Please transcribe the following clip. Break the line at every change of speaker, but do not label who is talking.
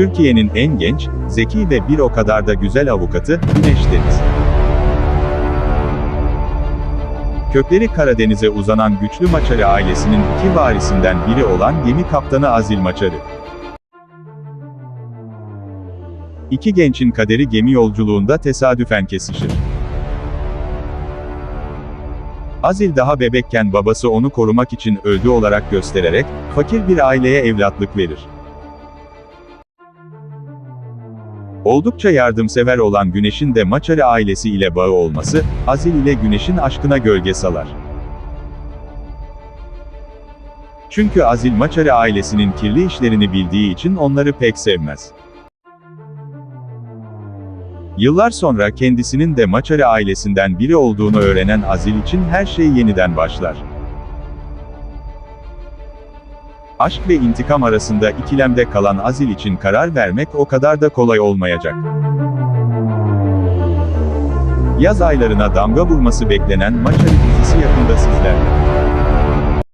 Türkiye'nin en genç, zeki ve bir o kadar da güzel avukatı, Güneş Deniz. Kökleri Karadeniz'e uzanan güçlü Maçarı ailesinin iki varisinden biri olan gemi kaptanı Azil Maçarı. İki gençin kaderi gemi yolculuğunda tesadüfen kesişir. Azil daha bebekken babası onu korumak için öldü olarak göstererek, fakir bir aileye evlatlık verir. Oldukça yardımsever olan Güneş'in de Maçarı ailesi ile bağı olması, Azil ile Güneş'in aşkına gölge salar. Çünkü Azil Maçarı ailesinin kirli işlerini bildiği için onları pek sevmez. Yıllar sonra kendisinin de Maçarı ailesinden biri olduğunu öğrenen Azil için her şey yeniden başlar. Aşk ve intikam arasında ikilemde kalan Azil için karar vermek o kadar da kolay olmayacak. Yaz aylarına damga vurması beklenen Maçarı dizisi yakında sizlerle.